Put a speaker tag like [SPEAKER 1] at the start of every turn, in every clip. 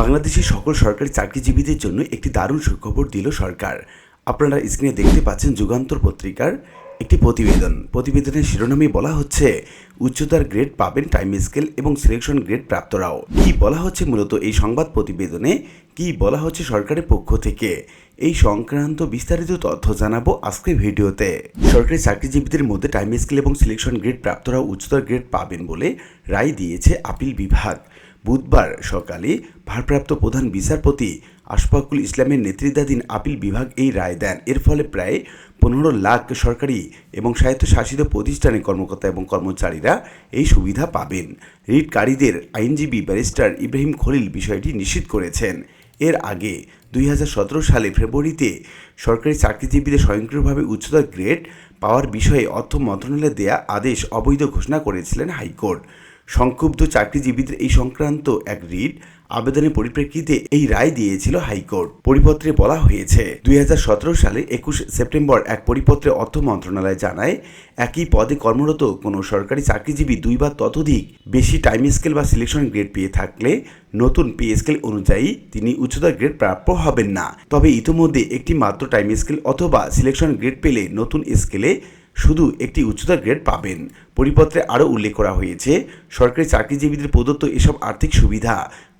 [SPEAKER 1] বাংলাদেশের সকল সরকারি চাকরিজীবীদের জন্য একটি দারুণ সুখবর দিল সরকার। আপনারা স্ক্রিনে দেখতে পাচ্ছেন যুগান্তর পত্রিকার একটি প্রতিবেদন। প্রতিবেদনের শিরোনামে বলা হচ্ছে, উচ্চতার গ্রেড পাবেন টাইম স্কেল এবং সিলেকশন গ্রেড প্রাপ্তরাও। কি বলা হচ্ছে মূলত এই সংবাদ প্রতিবেদনে? কি বলা হচ্ছে সরকারের পক্ষ থেকে? এই সংক্রান্ত বিস্তারিত তথ্য জানাব আজকের ভিডিওতে। সরকারি চাকরিজীবীদের মধ্যে টাইম স্কেল এবং সিলেকশন গ্রেড প্রাপ্তরাও উচ্চতর গ্রেড পাবেন বলে রায় দিয়েছে আপিল বিভাগ। বুধবার সকালে ভারপ্রাপ্ত প্রধান বিচারপতি আশফাকুল ইসলামের নেতৃত্বাধীন আপিল বিভাগ এই রায় দেন। এর ফলে প্রায় পনেরো লাখ সরকারি এবং স্বায়ত্তশাসিত প্রতিষ্ঠানের কর্মকর্তা এবং কর্মচারীরা এই সুবিধা পাবেন। রিটকারীদের আইনজীবী ব্যারিস্টার ইব্রাহিম খলিল বিষয়টি নিশ্চিত করেছেন। এর আগে দুই হাজার সতেরো সালে ফেব্রুয়ারিতে সরকারি চাকরিজীবীদের স্বয়ংক্রিয়ভাবে উচ্চতর গ্রেড পাওয়ার বিষয়ে অর্থ মন্ত্রণালয়ে দেয়া আদেশ অবৈধ ঘোষণা করেছিলেন হাইকোর্ট। সংক্ষুব্ধ চাকরিজীবীদের এই সংক্রান্ত এক রিট আবেদনের পরিপ্রেক্ষিতে এই রায় দিয়েছিল হাইকোর্ট। পরিপত্রে বলা হয়েছে, দুই সালে একুশ সেপ্টেম্বর এক পরিপত্রে অর্থ মন্ত্রণালয় জানায়, একই পদে কর্মরত কোনো সরকারি চাকরিজীবী দুই বা ততোধিক বেশি টাইম স্কেল বা সিলেকশন গ্রেড পেয়ে থাকলে নতুন পে স্কেল অনুযায়ী তিনি উচ্চতর গ্রেড প্রাপ্য হবেন না। তবে ইতোমধ্যে একটি মাত্র টাইম স্কেল অথবা সিলেকশন গ্রেড পেলে নতুন স্কেলে শুধু একটি উচ্চতার গ্রেড পাবেন। পরিপত্রে আরও উল্লেখ করা হয়েছে, সরকারি চাকরিজীবীদের প্রদত্ত এসব আর্থিক সুবিধা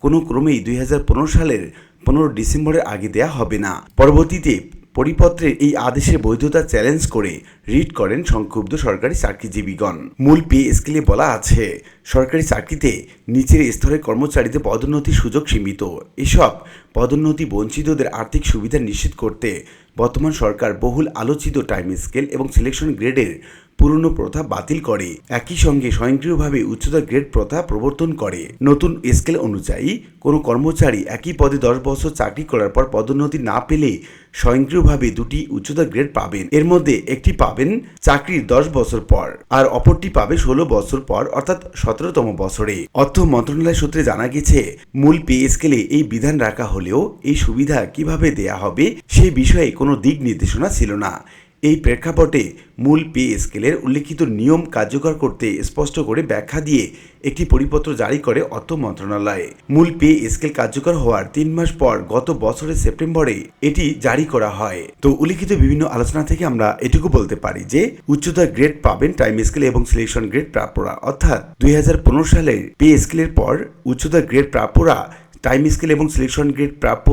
[SPEAKER 1] কোনো ক্রমেই দুই হাজার পনেরো সালের পনেরো ডিসেম্বরের আগে দেয়া হবে না। পরবর্তীতে পরিপত্রের এই আদেশের বৈধতা চ্যালেঞ্জ করে রিট করেন সংক্ষুব্ধ সরকারি চাকরিজীবীগণ। মূল পে স্কেলে বলা আছে, সরকারি চাকরিতে নিচের স্তরের কর্মচারীদের পদোন্নতির সুযোগ সীমিত। এসব পদোন্নতি বঞ্চিতদের আর্থিক সুবিধা নিশ্চিত করতে বর্তমান সরকার বহুল আলোচিত টাইম স্কেল এবং সিলেকশন গ্রেডের পুরনো প্রথা বাতিল করে। একই সঙ্গে স্বয়ংক্রিয়ভাবে উচ্চতর গ্রেড প্রথা প্রবর্তন করে। নতুন স্কেল অনুযায়ী, কোনো কর্মচারী একই পদে দশ বছর চাকরি করার পর পদোন্নতি না পেলে স্বয়ংক্রিয়ভাবে দুটি উচ্চতা গ্রেড পাবেন। এর মধ্যে একটি পাবেন চাকরির দশ বছর পর, আর অপরটি পাবে ষোলো বছর পর, অর্থাৎ সতেরোতম বছরে। অর্থ মন্ত্রণালয় সূত্রে জানা গেছে, মূল পে স্কেলে এই বিধান রাখা হলেও এই সুবিধা কীভাবে দেয়া হবে, সে বিষয়ে কোনো দিক নির্দেশনা ছিল না। এই প্রেক্ষাপটে মূল পে স্কেলের উল্লিখিত নিয়ম কার্যকর করতে স্পষ্ট করে ব্যাখ্যা দিয়ে একটি পরিপত্র জারি করে অর্থ মন্ত্রণালয়। মূল পে স্কেল কার্যকর হওয়ার তিন মাস পর গত বছরের সেপ্টেম্বরে এটি জারি করা হয়। তো উল্লিখিত বিভিন্ন আলোচনা থেকে আমরা এটুকু বলতে পারি যে, উচ্চতর গ্রেড পাবেন টাইম স্কেল এবং সিলেকশন গ্রেড প্রাপ্যরা। অর্থাৎ দুই হাজার পনেরো সালের পে স্কেলের পর উচ্চতর গ্রেড প্রাপ্যরা টাইম স্কেল এবং সিলেকশন গ্রেড প্রাপ্য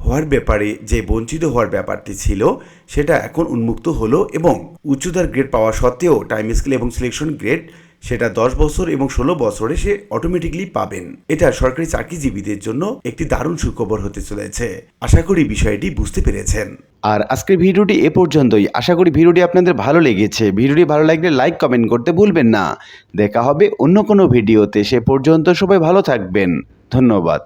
[SPEAKER 1] হওয়ার ব্যাপারে যে বঞ্চিত হওয়ার ব্যাপারটি ছিল, সেটা এখন উন্মুক্ত হলো এবং উচ্চতার গ্রেড পাওয়া সত্ত্বেও টাইম স্কেল এবং সিলেকশন গ্রেড সেটা দশ বছর এবং ষোলো বছরে সে অটোমেটিকলি পাবেন। এটা সরকারি চাকরিজীবীদের জন্য একটি দারুণ সুখবর হতে চলেছে। আশা করি বিষয়টি বুঝতে পেরেছেন।
[SPEAKER 2] আর আজকের ভিডিওটি এ পর্যন্তই। আশা করি ভিডিওটি আপনাদের ভালো লেগেছে। ভিডিওটি ভালো লাগলে লাইক কমেন্ট করতে ভুলবেন না। দেখা হবে অন্য কোনো ভিডিওতে। সে পর্যন্ত সবাই ভালো থাকবেন। ধন্যবাদ।